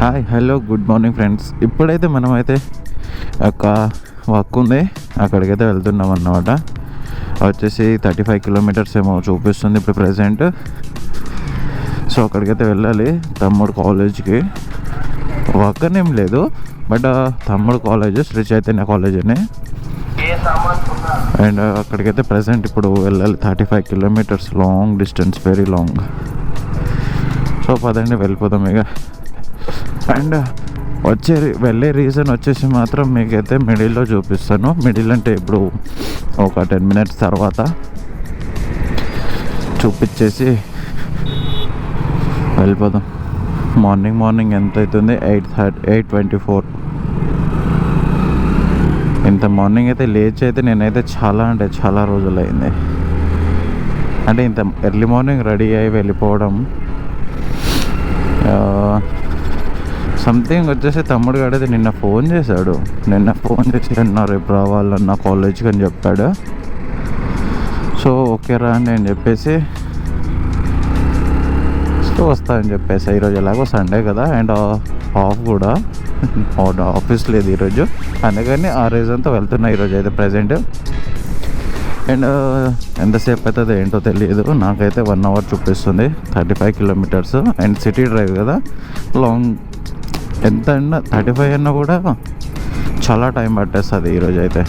Hi hello good morning friends ఇప్పుడైతే మనమైతే ఒక వర్క్ ఉంది. అక్కడికైతే వెళ్తున్నాం అన్నమాట. వచ్చేసి థర్టీ ఫైవ్ కిలోమీటర్స్ ఏమో చూపిస్తుంది ఇప్పుడు ప్రజెంట్ సో అక్కడికైతే వెళ్ళాలి. తమ్ముడు కాలేజ్కి. వర్క్ అని ఏం లేదు బట్ uh, తమ్ముడు కాలేజ్ శ్రీ చైతన్య కాలేజ్ అని. అండ్ uh, అక్కడికైతే ప్రజెంట్ ఇప్పుడు వెళ్ళాలి. Thirty five kilometres long distance very long so పదండి వెళ్ళిపోదాం ఇక. అండ్ వచ్చే వెళ్ళే రీజన్ వచ్చేసి మాత్రం మీకైతే మిడిల్లో చూపిస్తాను. మిడిల్ అంటే ఇప్పుడు ఒక టెన్ మినిట్స్ తర్వాత చూపించేసి వెళ్ళిపోదాం. మార్నింగ్ మార్నింగ్ ఎంత అవుతుంది? Eight thirty eight twenty four ఇంత మార్నింగ్ అయితే లేచి అయితే నేనైతే చాలా అంటే చాలా రోజులైంది. అంటే ఇంత ఎర్లీ మార్నింగ్ రెడీ అయి వెళ్ళిపోవడం సంథింగ్ వచ్చేసి తమ్ముడు గడైతే నిన్న ఫోన్ చేశాడు. నిన్న ఫోన్ చేసి అన్న రేపు రావాలన్న కాలేజ్కి అని చెప్పాడు. సో ఓకే రా అని నేను చెప్పేసి సో వస్తా అని చెప్పేసి ఈరోజు ఎలాగో సండే కదా అండ్ ఆఫ్ కూడా. ఆఫీస్ లేదు ఈరోజు అందుకని ఆ రీజన్తో వెళ్తున్నా ఈరోజు అయితే ప్రజెంట్ అండ్ ఎంతసేపు అవుతుంది ఏంటో తెలియదు. నాకైతే వన్ అవర్ చూపిస్తుంది. Thirty five kilometres and city drive కదా. లాంగ్ ఎంత అన్నా థర్టీ ఫైవ్ అన్నా కూడా చాలా టైం పట్టేస్తుంది ఈరోజు అయితే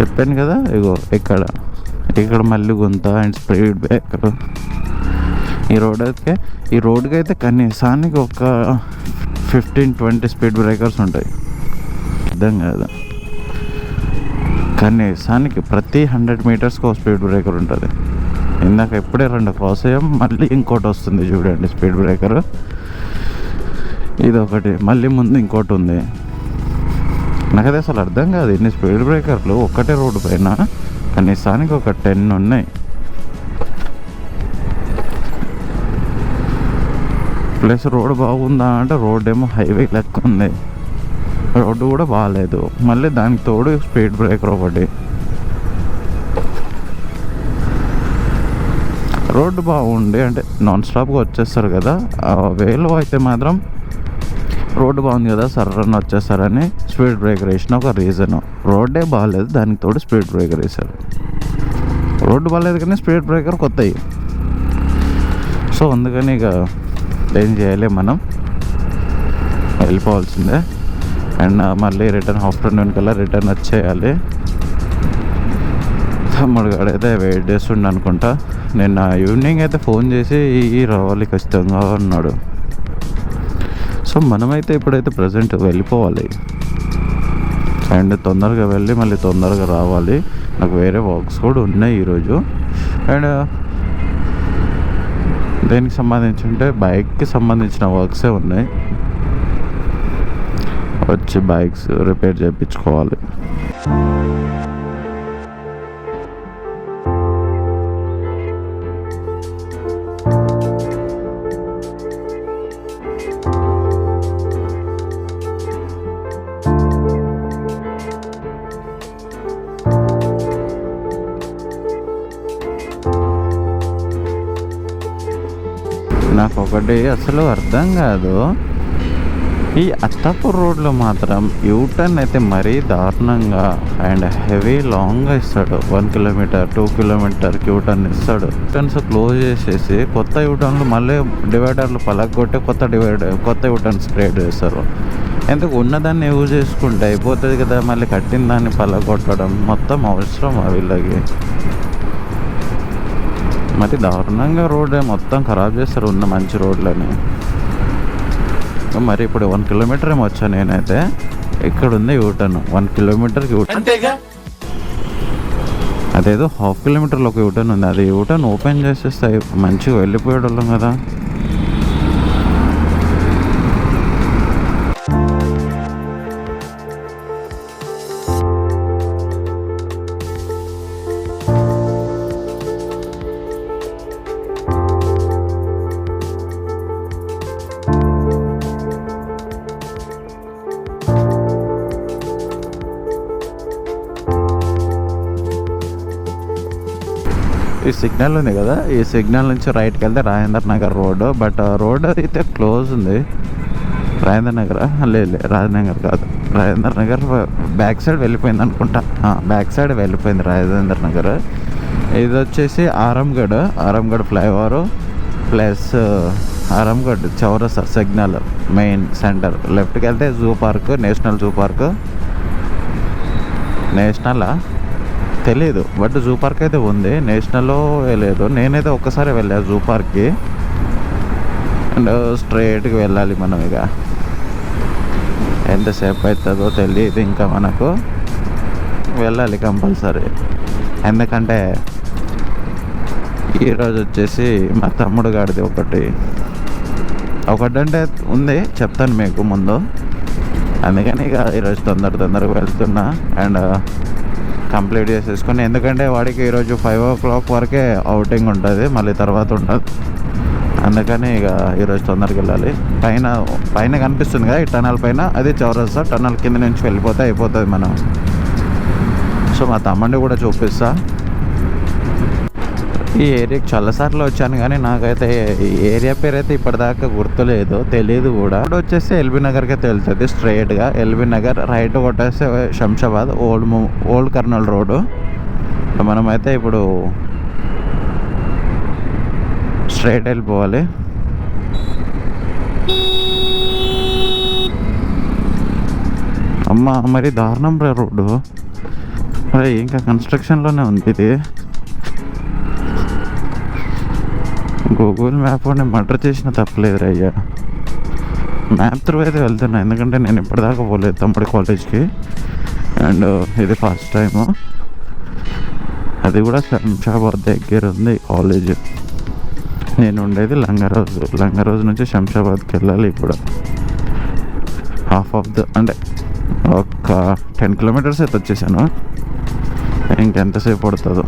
చెప్పాను కదా ఇగో ఇక్కడ. ఇక్కడ మళ్ళీ గుంత అండ్ స్పీడ్ బ్రేకర్. ఈ రోడ్ అయితే ఈ రోడ్కి అయితే కనీసానికి ఒక ఫిఫ్టీన్ ట్వంటీ స్పీడ్ బ్రేకర్స్ ఉంటాయి. అర్థం కాదు. కనీసానికి ప్రతి హండ్రెడ్ మీటర్స్కి ఒక స్పీడ్ బ్రేకర్ ఉంటుంది. ఇందాక ఎప్పుడే రెండు క్రాస్ అయ్యాం మళ్ళీ ఇంకోటి వస్తుంది చూడండి స్పీడ్ బ్రేకర్. ఇది ఒకటి మళ్ళీ ముందు ఇంకోటి ఉంది. నాకైతే అసలు అర్థం కాదు. ఇన్ని స్పీడ్ బ్రేకర్లు? ఒక్కటే రోడ్డు పైన. కనీసానికి ఒక టెన్ ఉన్నాయి. ప్లస్ రోడ్ బాగుందా అంటే రోడ్ ఏమో హైవే లెక్క ఉంది. రోడ్డు కూడా బాగాలేదు మళ్ళీ దానికి తోడు స్పీడ్ బ్రేకర్ ఒకటి. రోడ్డు బాగుండి అంటే నాన్ స్టాప్గా వచ్చేస్తారు కదా. ఆ వేలో అయితే మాత్రం రోడ్డు బాగుంది కదా సర్రని వచ్చేసారని స్పీడ్ బ్రేకర్ వేసిన ఒక రీజన్ రోడ్డే బాగాలేదు దానికి తోడు స్పీడ్ బ్రేకర్ వేశారు రోడ్డు బాగాలేదు కానీ స్పీడ్ బ్రేకర్ కొత్తవి సో అందుకని ఇక ఏం చేయాలి మనం? వెళ్ళిపోవాల్సిందే. అండ్ మళ్ళీ రిటర్న్ ఆఫ్టర్నూన్ కల్లా రిటర్న్ వచ్చేయాలి. తమ్ముడు గాడైతే వెయిట్ చేస్తుండ అనుకుంటా నిన్న ఈవినింగ్ అయితే ఫోన్ చేసి ఈ రావాలి ఖచ్చితంగా అన్నాడు. సో మనమైతే ఇప్పుడైతే ప్రజెంట్ వెళ్ళిపోవాలి. అండ్ తొందరగా వెళ్ళి మళ్ళీ తొందరగా రావాలి. నాకు వేరే వర్క్స్ కూడా ఉన్నాయి ఈరోజు. అండ్ దేనికి సంబంధించి అంటే బైక్కి సంబంధించిన వర్క్సే ఉన్నాయి. వచ్చి బైక్స్ రిపేర్ చేయించుకోవాలి. నాకు ఒకటి అసలు అర్థం కాదు. ఈ అత్తాపూర్ రోడ్లో మాత్రం యూటర్న్ అయితే మరీ దారుణంగా అండ్ హెవీ లాంగ్గా ఇస్తాడు. వన్ కిలోమీటర్ టూ కిలోమీటర్కి యూటర్న్ ఇస్తాడు. యూటర్న్స్ క్లోజ్ చేసేసి కొత్త యూటర్న్లు మళ్ళీ డివైడర్లు పలగొట్టి కొత్త డివైడర్ కొత్త యూటర్న్స్ క్రియేట్ చేస్తారు. ఎందుకు? ఉన్నదాన్ని యూజ్ చేసుకుంటే అయిపోతుంది కదా. మళ్ళీ కట్టిన దాన్ని పలగొట్టడం మొత్తం అవసరం వీళ్ళకి? మరి దారుణంగా రోడ్ మొత్తం ఖరాబ్ చేస్తారు ఉన్న మంచి రోడ్లని. మరి ఇప్పుడు వన్ కిలోమీటర్ ఏమో వచ్చా నేనైతే. ఇక్కడ ఉంది యూటర్న్ వన్ కిలోమీటర్కి యూటర్న్. అదేదో హాఫ్ కిలోమీటర్లో ఒక యూటర్న్ ఉంది. అది యూటర్న్ ఓపెన్ చేసేస్తే మంచిగా వెళ్ళిపోయేటోళ్ళం కదా. సిగ్నల్ ఉంది కదా ఈ సిగ్నల్ నుంచి రైట్కి వెళ్తే Rajendra Nagar road but road అయితే క్లోజ్ ఉంది. రాజేంద్ర నగర్? లేదు రాజనగర్ కాదు. రాజేంద్ర నగర్ బ్యాక్ సైడ్ వెళ్ళిపోయింది అనుకుంటా. బ్యాక్ సైడ్ వెళ్ళిపోయింది రాజేంద్ర నగర్. ఇది వచ్చేసి ఆరంగఢ్ ఆరంగఢ్ ఫ్లైఓవర్ ప్లస్ ఆరంగఢ్ చౌరస సిగ్నల్ మెయిన్ సెంటర్. లెఫ్ట్కి వెళ్తే zoo park national zoo park. నేషనలా? తెలియదు బట్ జూ పార్క్ అయితే ఉంది. నేషనల్లో వెళ్ళలేదు నేనైతే ఒక్కసారి వెళ్ళా జూ పార్క్కి. అండ్ స్ట్రైట్కి వెళ్ళాలి మనం ఇక. ఎంతసేపు అవుతుందో తెలియదు ఇంకా మనకు. వెళ్ళాలి కంపల్సరీ. ఎందుకంటే ఈరోజు వచ్చేసి మా తమ్ముడు గాడిది ఒకటి. ఒకటంటే ఉంది. చెప్తాను మీకు ముందు. అందుకని ఇక ఈరోజు తొందర తొందరగా వెళ్తున్నా. అండ్ కంప్లీట్ చేసేసుకుని ఎందుకంటే వాడికి ఈరోజు ఫైవ్ ఓ క్లాక్ వరకే అవుటింగ్ ఉంటుంది మళ్ళీ తర్వాత ఉండదు. అందుకని ఇక ఈరోజు తొందరగా వెళ్ళాలి. పైన పైన కనిపిస్తుంది కదా ఈ టనల్ పైన అది చౌరస్తా టనల్ కింద నుంచి వెళ్ళిపోతే అయిపోతుంది మనం. సో మా తమ్ముడిని కూడా చూపిస్తా. ఈ ఏరియాకి చాలాసార్లు వచ్చాను కానీ నాకైతే ఈ ఏరియా పేరు అయితే ఇప్పటిదాకా గుర్తులేదు తెలియదు కూడా. ఇప్పుడు వచ్చేసి ఎల్బీ నగర్కి తెలుస్తుంది స్ట్రైట్గా ఎల్బీ నగర్ రైట్ కొట్టేస్తే Shamshabad old old Kurnool road. మనమైతే ఇప్పుడు స్ట్రైట్ వెళ్ళిపోవాలి. అమ్మ మరి దారుణం రా రోడ్డు. అరే ఇంకా కన్స్ట్రక్షన్లోనే ఉంది ఇది. గూగుల్ మ్యాప్ వాడిని మర్డర్ చేసిన తప్పలేదు అయ్యా. మ్యాప్ త్రూ అయితే వెళ్తున్నా ఎందుకంటే నేను ఇప్పటిదాకా పోలేదు తమ్ముడి కాలేజ్కి. అండ్ ఇది ఫస్ట్ టైము. అది కూడా శంషాబాద్ దగ్గర ఉంది కాలేజ్. నేను ఉండేది లంగరోజు లంగరోజు నుంచి శంషాబాద్కి వెళ్ళాలి ఇప్పుడు. హాఫ్ ఆఫ్ ద అంటే ఒక టెన్ కిలోమీటర్స్ అయితే వచ్చేసాను. ఇంకెంతసేపు పడుతుందో.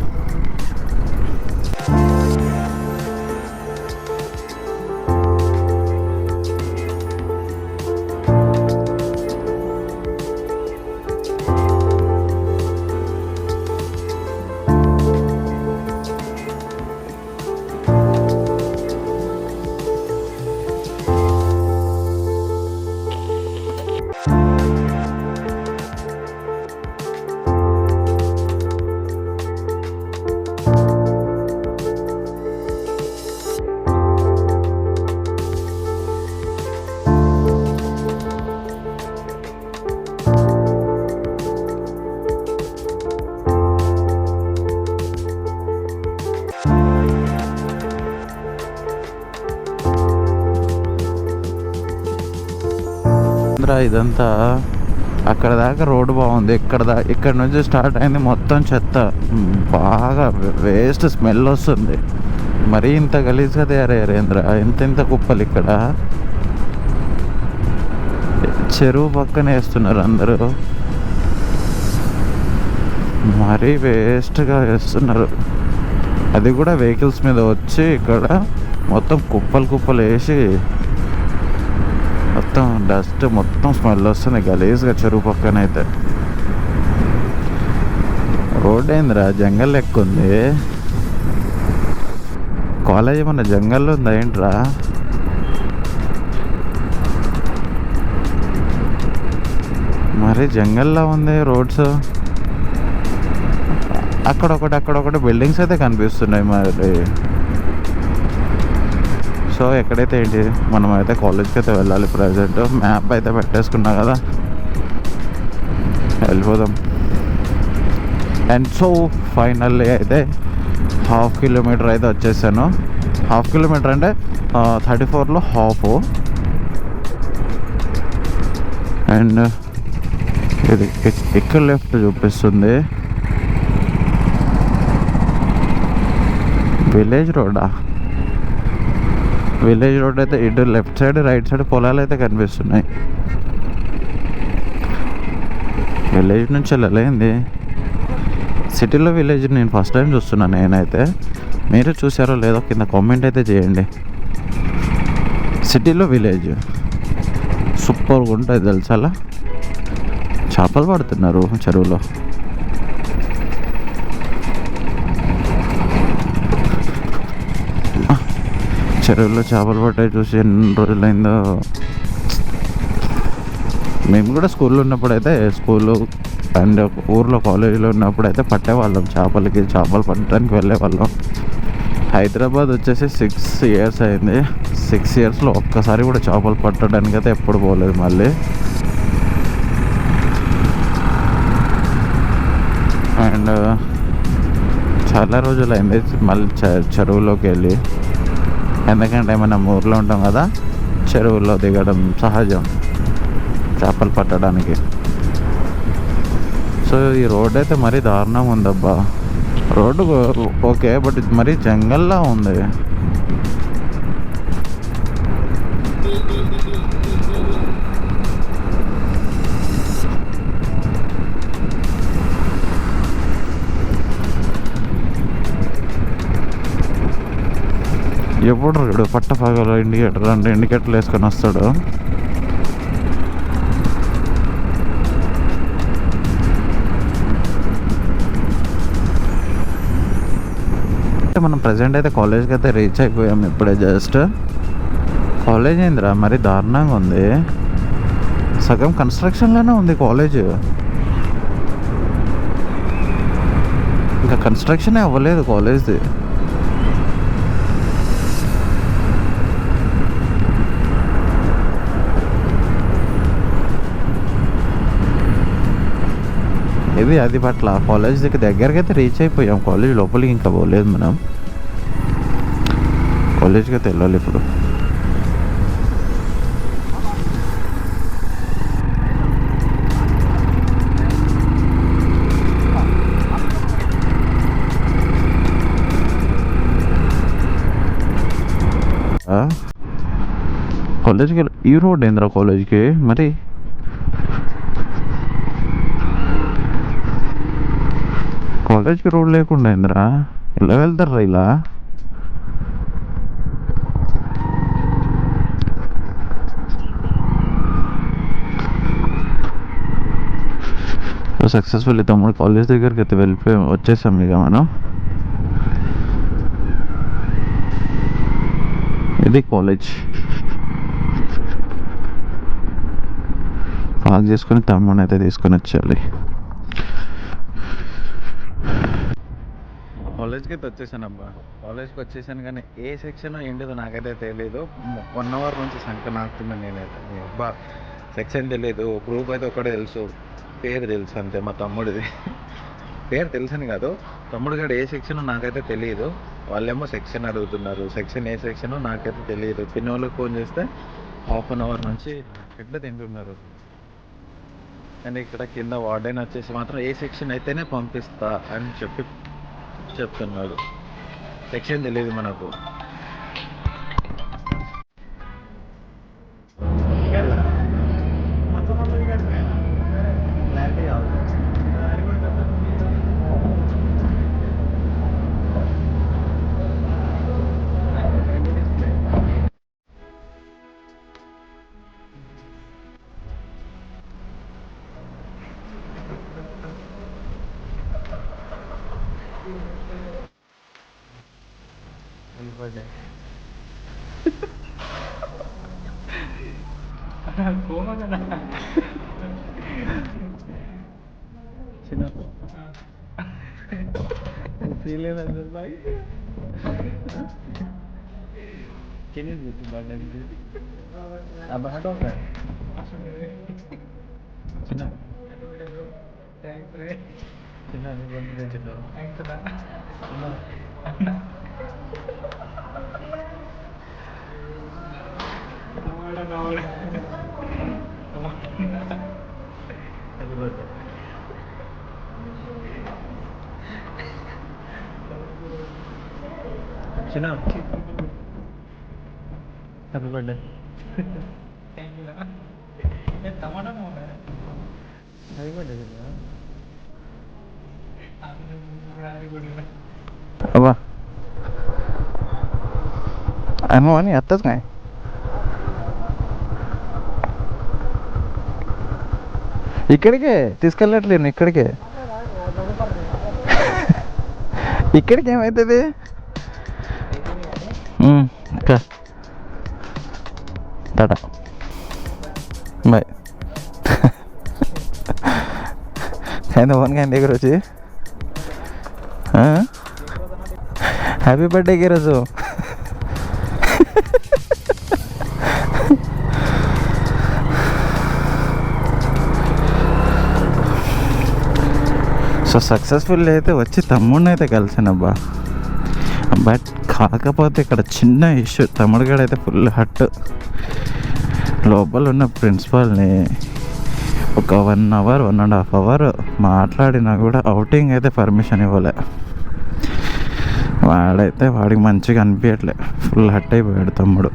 ఆంధ్ర ఇదంతా? అక్కడ దాకా రోడ్డు బాగుంది. ఇక్కడ దా ఇక్కడ నుంచి స్టార్ట్ అయింది మొత్తం చెత్త. బాగా వేస్ట్ స్మెల్ వస్తుంది. మరీ ఇంత గలీజ్గా తయారయ్యారు ఏంద్ర? ఇంత ఇంత కుప్పలు ఇక్కడ? చెరువు పక్కన వేస్తున్నారు అందరూ. మరీ వేస్ట్గా వేస్తున్నారు. అది కూడా వెహికల్స్ మీద వచ్చి ఇక్కడ మొత్తం కుప్పలు కుప్పలు వేసి మొత్తం డస్ట్ మొత్తం స్మెల్ వస్తుంది. గలీజ్గా చెరువు పక్కన అయితే రోడ్ ఏందిరా జంగల్ లెక్క ఉంది కాలేజ్ మన జంగల్లో ఉందా ఏంట్రా? మరి జంగల్లో ఉంది రోడ్స్. అక్కడొకటి అక్కడొకటి బిల్డింగ్స్ అయితే కనిపిస్తున్నాయి మరి. సో ఎక్కడైతే ఏంటి మనం అయితే కాలేజ్కి అయితే వెళ్ళాలి ప్రజెంట్ మ్యాప్ అయితే పెట్టేసుకున్నా కదా. వెళ్ళిపోదాం. అండ్ సో ఫైనల్లీ అయితే హాఫ్ కిలోమీటర్ అయితే వచ్చేసాను. హాఫ్ కిలోమీటర్ అంటే థర్టీ ఫోర్లో హాఫ్ అండ్ ఇది ఇక్కడ లెఫ్ట్ చూపిస్తుంది? విలేజ్ రోడా విలేజ్ రోడ్ అయితే ఇటు లెఫ్ట్ సైడ్ రైట్ సైడ్ పొలాలు అయితే కనిపిస్తున్నాయి. విలేజ్ నుంచి వెళ్ళలేంది. సిటీలో విలేజ్ నేను ఫస్ట్ టైం చూస్తున్నాను నేనైతే. మీరు చూసారో లేదో కింద కామెంట్ అయితే చేయండి. సిటీలో విలేజ్ సూపర్గా ఉంటుంది తెలుసా అలా చేపలు పడుతున్నారు చెరువులో. చెరువులో చేపలు పట్టాయి చూసి ఎన్ని రోజులైందో. మేము కూడా స్కూల్లో ఉన్నప్పుడు అయితే స్కూల్లో అండ్ ఊర్లో కాలేజీలో ఉన్నప్పుడు అయితే పట్టేవాళ్ళం చేపలకి చేపలు పట్టడానికి వెళ్ళేవాళ్ళం. హైదరాబాద్ వచ్చేసి సిక్స్ ఇయర్స్ అయింది. సిక్స్ ఇయర్స్లో ఒక్కసారి కూడా చేపలు పట్టడానికి అయితే ఎప్పుడు పోలేదు మళ్ళీ. అండ్ చాలా రోజులైంది మళ్ళీ చె- చెరువులోకి వెళ్ళి. ఎందుకంటే మనం ఊర్లో ఉంటాం కదా చెరువుల్లో దిగడం సహజం చేపలు పట్టడానికి. సో ఈ రోడ్ అయితే మరీ దారుణం ఉందబ్బా. రోడ్డు ఓకే బట్ ఇది మరీ జంగల్లా ఉంది. ఎప్పుడు రాడు పట్ట పగలు ఇండికేటర్ అంటే ఇండికేటర్లు వేసుకొని వస్తాడు. అంటే మనం ప్రజెంట్ అయితే కాలేజ్కి అయితే రీచ్ అయిపోయాం ఇప్పుడే జస్ట్ కాలేజ్ ఏందిరా మరి దారుణంగా ఉంది. సగం కన్స్ట్రక్షన్లోనే ఉంది కాలేజ్ ఇంకా కన్స్ట్రక్షనే అవ్వలేదు కాలేజ్ది మేబీ అది పట్ల కాలేజ్ దగ్గర దగ్గరికి అయితే రీచ్ అయిపోయాం. కాలేజ్ లోపలికి ఇంకా పోలేదు మనం. కాలేజ్కి అయితే వెళ్ళాలి ఇప్పుడు. కాలేజ్కి ఈ రోడ్ ఏంద్రా కాలేజ్కి మరి కాలేజ్కి రోడ్ లేకుండా ఏందిరా ఇలా వెళ్తారా ఇలా? సక్సెస్ఫుల్ తమ్ముడు కాలేజ్ దగ్గరికి అయితే వెళ్ళిపోయి వచ్చేసాం ఇక మనం. ఇది కాలేజ్. పార్క్ చేసుకొని తమ్ముడిని అయితే తీసుకొని వచ్చేయాలి. కాలేజ్కి అయితే వచ్చేసాను అబ్బా కాలేజ్కి వచ్చేసాను కానీ ఏ సెక్షన్ ఏంటిదో నాకైతే తెలియదు వన్ అవర్ నుంచి సంఖ్య నాకుతున్నా నేనైతే. అబ్బా సెక్షన్ తెలియదు గ్రూప్ అయితే ఒకటే తెలుసు. పేరు తెలుసు అంతే మా తమ్ముడిది. పేరు తెలుసని కాదు. తమ్ముడు గారు ఏ సెక్షన్ నాకైతే తెలియదు వాళ్ళేమో సెక్షన్ అడుగుతున్నారు. సెక్షన్ ఏ సెక్షన్ నాకైతే తెలియదు పిన్న వాళ్ళకి ఫోన్ చేస్తే హాఫ్ అన్ అవర్ నుంచి ఎట్లా తింటున్నారు? అండ్ ఇక్కడ కింద వార్డెన్ వచ్చేసి మాత్రం ఏ సెక్షన్ అయితేనే పంపిస్తా అని చెప్పి చెప్తున్నాడు. సెక్షన్ తెలియదు మనకు. Silin ada baiknya. Kini badan gitu. apa dong kan? Langsung ini. Cina. Aduh udah bro. Yang terakhir. Ya. Cina nih bang udah jodoh. Yang terakhir. Cina. Kamu ada nol. చిన్న happy birthday happy birthday अबा आणि आत्ताच काय ఇక్కడికే తీసుకెళ్ళట్లేను ఇక్కడికే ఇక్కడికి ఏమవుతుంది ఉమ్, ఇంకా టాటా బాయ్ కానీ ఫోన్ కానీ దగ్గర వచ్చి హ్యాపీ బర్త్డేకి ఈరోజు సో సక్సెస్ఫుల్ అయితే వచ్చి తమ్ముడిని అయితే కలిసానబ్బా బట్ కాకపోతే ఇక్కడ చిన్న ఇష్యూ తమ్ముడు అయితే ఫుల్ హట్ లోపల ఉన్న ప్రిన్సిపాల్ని ఒక one hour one and half hour మాట్లాడినా కూడా అవుటింగ్ అయితే పర్మిషన్ ఇవ్వలే. వాడైతే వాడికి మంచిగా అనిపించట్లే ఫుల్ హట్ అయిపోయాడు తమ్ముడు.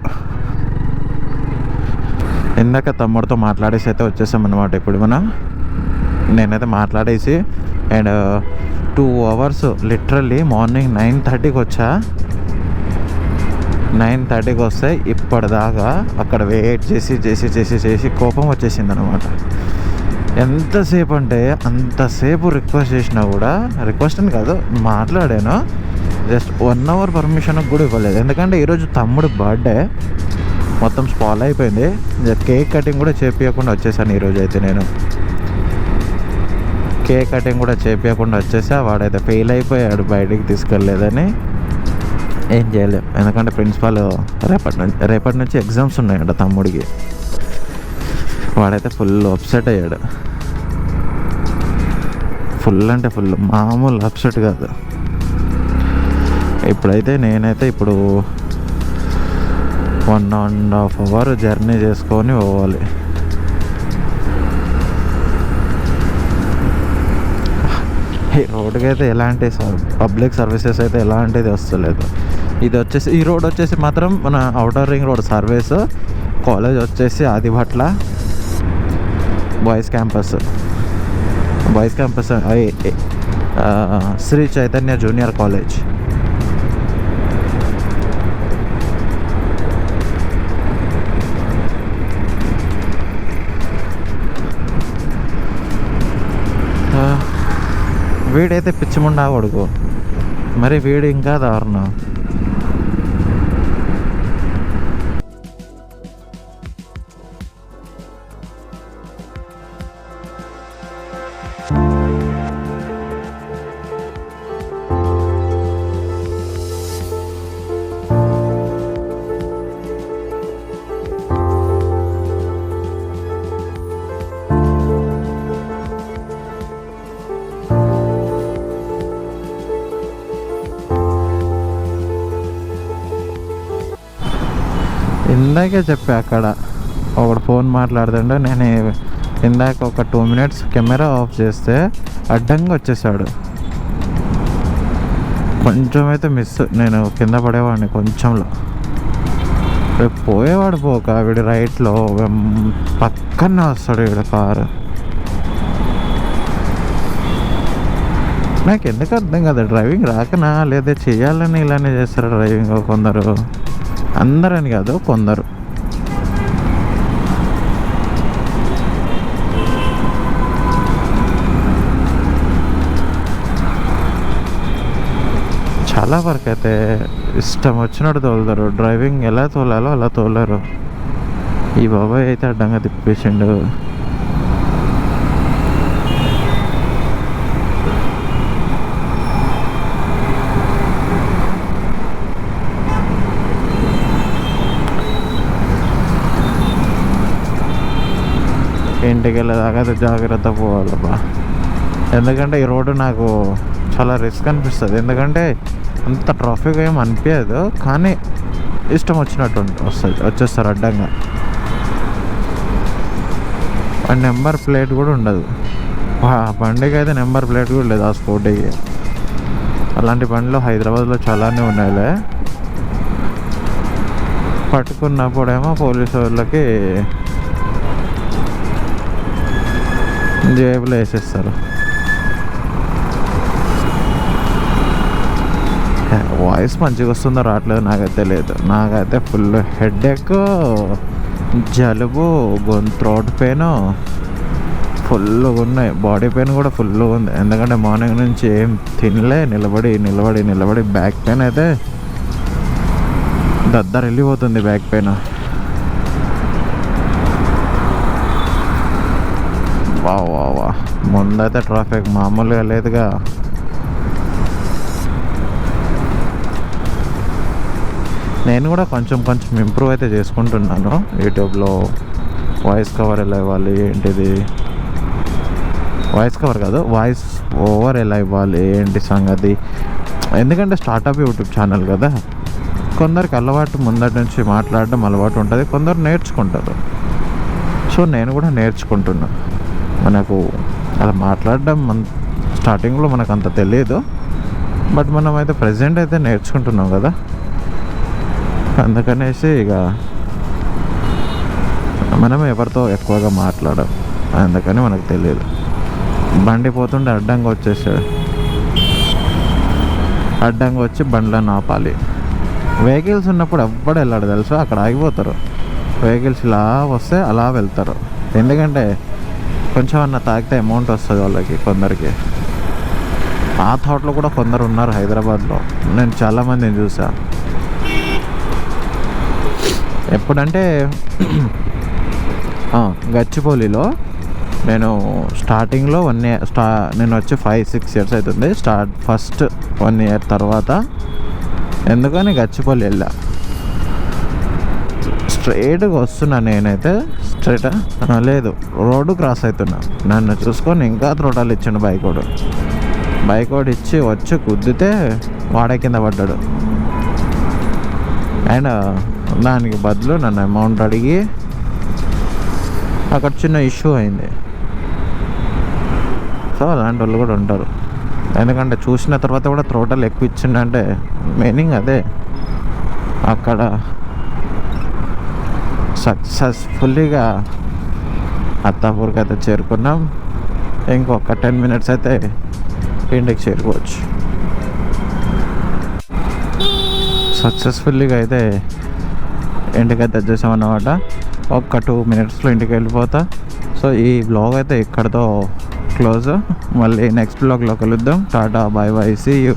ఇందాక తమ్ముడితో మాట్లాడేసి అయితే వచ్చేసామన్నమాట ఇప్పుడు మనం. నేనైతే మాట్లాడేసి and two hours literally morning nine థర్టీకి వచ్చా? నైన్ థర్టీకి వస్తే ఇప్పటిదాకా అక్కడ వెయిట్ చేసి చేసి చేసి చేసి కోపం వచ్చేసింది అనమాట ఎంతసేపు అంటే అంతసేపు రిక్వెస్ట్ చేసినా కూడా రిక్వెస్ట్ అని కాదు మాట్లాడాను. జస్ట్ వన్ అవర్ పర్మిషన్ కూడా ఇవ్వలేదు. ఎందుకంటే ఈరోజు తమ్ముడు బర్త్డే మొత్తం స్పాల్ అయిపోయింది. కేక్ కటింగ్ కూడా చేపించకుండా వచ్చేసాను ఈరోజు అయితే నేను. కేక్ కటింగ్ కూడా చేపించకుండా వచ్చేసా వాడైతే ఫెయిల్ అయిపోయాడు. బయటికి తీసుకెళ్ళలేదని ఏం చేయలేం. ఎందుకంటే ప్రిన్సిపాల్ రేపటి నుంచి రేపటి నుంచి ఎగ్జామ్స్ ఉన్నాయంట తమ్ముడికి. వాడైతే ఫుల్ అప్సెట్ అయ్యాడు. ఫుల్ అంటే ఫుల్ మామూలు అప్సెట్ కాదు. ఇప్పుడైతే నేనైతే ఇప్పుడు one and half hour journey చేసుకొని పోవాలి. రోడ్డుకి అయితే ఎలాంటి పబ్లిక్ సర్వీసెస్ అయితే ఎలాంటిది వస్తలేదు. ఇది వచ్చేసి ఈ రోడ్ వచ్చేసి మాత్రం మన outer ring road service college వచ్చేసి Adibatla boys campus. Boys campus Sri Chaitanya junior college. వీడైతే పిచ్చిముండా కొడుకు మరి వీడు ఇంకా దారుణం. అలాగే చెప్పా అక్కడ. ఒకడు ఫోన్ మాట్లాడుతుండే నేను ఇందాక ఒక టూ మినిట్స్ కెమెరా ఆఫ్ చేస్తే అడ్డంగా వచ్చేసాడు. కొంచెం అయితే మిస్ నేను కింద పడేవాడిని కొంచెంలో. రేపు పోయేవాడు పోక వీడి రైట్లో పక్కన పక్కనే వస్తాడు వీడు కారు. నాకు ఎందుకు అర్థం కదా డ్రైవింగ్ రాకనా లేదా చేయాలని ఇలానే చేస్తారు డ్రైవింగ్ కొందరు? అందరని కాదు కొందరు. చాలా వరకు అయితే ఇష్టం వచ్చినట్టు తోలుతారు. డ్రైవింగ్ ఎలా తోలాలో అలా తోలరు. ఈ బాబాయ్ అయితే అడ్డంగా తిప్పేసిండు. ఇంటికి వెళ్ళేదాకా జాగ్రత్త పోవాలబ్బా. ఎందుకంటే ఈ రోడ్డు నాకు చాలా రిస్క్ అనిపిస్తుంది. ఎందుకంటే అంత ట్రాఫిక్ ఏం అనిపించదు కానీ ఇష్టం వచ్చినట్టు వస్తుంది వచ్చేస్తారు అడ్డంగా. నెంబర్ ప్లేట్ కూడా ఉండదు. బండికి అయితే నెంబర్ ప్లేట్ కూడా లేదు ఆ స్కూటీకి అలాంటి బండ్లు హైదరాబాద్లో చాలానే ఉన్నాయిలే. పట్టుకున్నప్పుడేమో పోలీసు వాళ్ళకి జేబులో వేసేస్తారు వాయిస్ మంచిగా వస్తుందో రావట్లేదు నాకైతే లేదు నాకైతే ఫుల్ హెడేక్ జలుబు గొంతు థ్రోట్ పెయిన్ ఫుల్గా ఉన్నాయి. బాడీ పెయిన్ కూడా ఫుల్గా ఉంది. ఎందుకంటే మార్నింగ్ నుంచి ఏం తినలే నిలబడి నిలబడి నిలబడి బ్యాక్ పెయిన్ అయితే దద్దరు వెళ్ళిపోతుంది బ్యాక్ పెయిన్ వా వా వా ముందైతే ట్రాఫిక్ మామూలుగా లేదుగా. నేను కూడా కొంచెం కొంచెం ఇంప్రూవ్ అయితే చేసుకుంటున్నాను. యూట్యూబ్లో వాయిస్ కవర్ ఎలా ఇవ్వాలి ఏంటిది? వాయిస్ కవర్ కాదు వాయిస్ ఓవర్ ఎలా ఇవ్వాలి ఏంటి సంగతి? ఎందుకంటే స్టార్టప్ యూట్యూబ్ ఛానల్ కదా. కొందరికి అలవాటు ముందటి నుంచి మాట్లాడడం అలవాటు ఉంటుంది కొందరు నేర్చుకుంటారు. సో నేను కూడా నేర్చుకుంటున్నా. మనకు అలా మాట్లాడడం మన స్టార్టింగ్లో మనకు అంత తెలియదు బట్ మనం అయితే ప్రజెంట్ అయితే నేర్చుకుంటున్నాం కదా. అందుకనేసి ఇక మనం ఎవరితో ఎక్కువగా మాట్లాడం అందుకని మనకు తెలియదు బండి పోతుంటే అడ్డంగా వచ్చేసాడు. అడ్డంగా వచ్చి బండ్లను ఆపాలి వెహికల్స్ ఉన్నప్పుడు ఎవ్వడు వెళ్ళాడు తెలుసా? అక్కడ ఆగిపోతారు. వెహికల్స్ ఇలా వస్తే అలా వెళ్తారు. ఎందుకంటే కొంచెం అన్న తాగితే అమౌంట్ వస్తుంది వాళ్ళకి కొందరికి. ఆ థాట్లో కూడా కొందరు ఉన్నారు హైదరాబాద్లో. నేను చాలామందిని చూసాను ఎప్పుడంటే ఆ, గచ్చిబౌలిలో నేను స్టార్టింగ్లో వన్ ఇయర్ స్టా నేను వచ్చి ఫైవ్ సిక్స్ ఇయర్స్ అవుతుంది స్టార్ట్ ఫస్ట్ వన్ ఇయర్ తర్వాత ఎందుకని గచ్చిపల్లి వెళ్ళా? స్ట్రైట్గా వస్తున్నా నేనైతే. స్ట్రైట్ లేదు రోడ్డు క్రాస్ అవుతున్నా నన్ను చూసుకొని ఇంకా త్రోటాలు ఇచ్చిండు బైక్ వాడు ఇచ్చి వచ్చి కుద్దితే వాడే కింద పడ్డాడు. అండ్ దానికి బదులు నన్ను అమౌంట్ అడిగి అక్కడ చిన్న ఇష్యూ అయింది. సో అలాంటి వాళ్ళు కూడా ఉంటారు. ఎందుకంటే చూసిన తర్వాత కూడా టోటల్ ఎక్కువ ఇచ్చిండంటే మీనింగ్ అదే. అక్కడ సక్సెస్ఫుల్లీగా అత్తాపూర్కి అయితే చేరుకున్నాం. ఇంకొక టెన్ మినిట్స్ అయితే ఇంటికి చేరుకోవచ్చు. సక్సెస్ఫుల్లీగా అయితే ఇంటికి అయితే వచ్చేసామన్నమాట. ఒక్క టూ మినిట్స్లో ఇంటికి వెళ్ళిపోతా. సో ఈ బ్లాగ్ అయితే ఇక్కడతో క్లోజ్ మళ్ళీ నెక్స్ట్ బ్లాగ్లో కలుద్దాం. Tata bye bye see you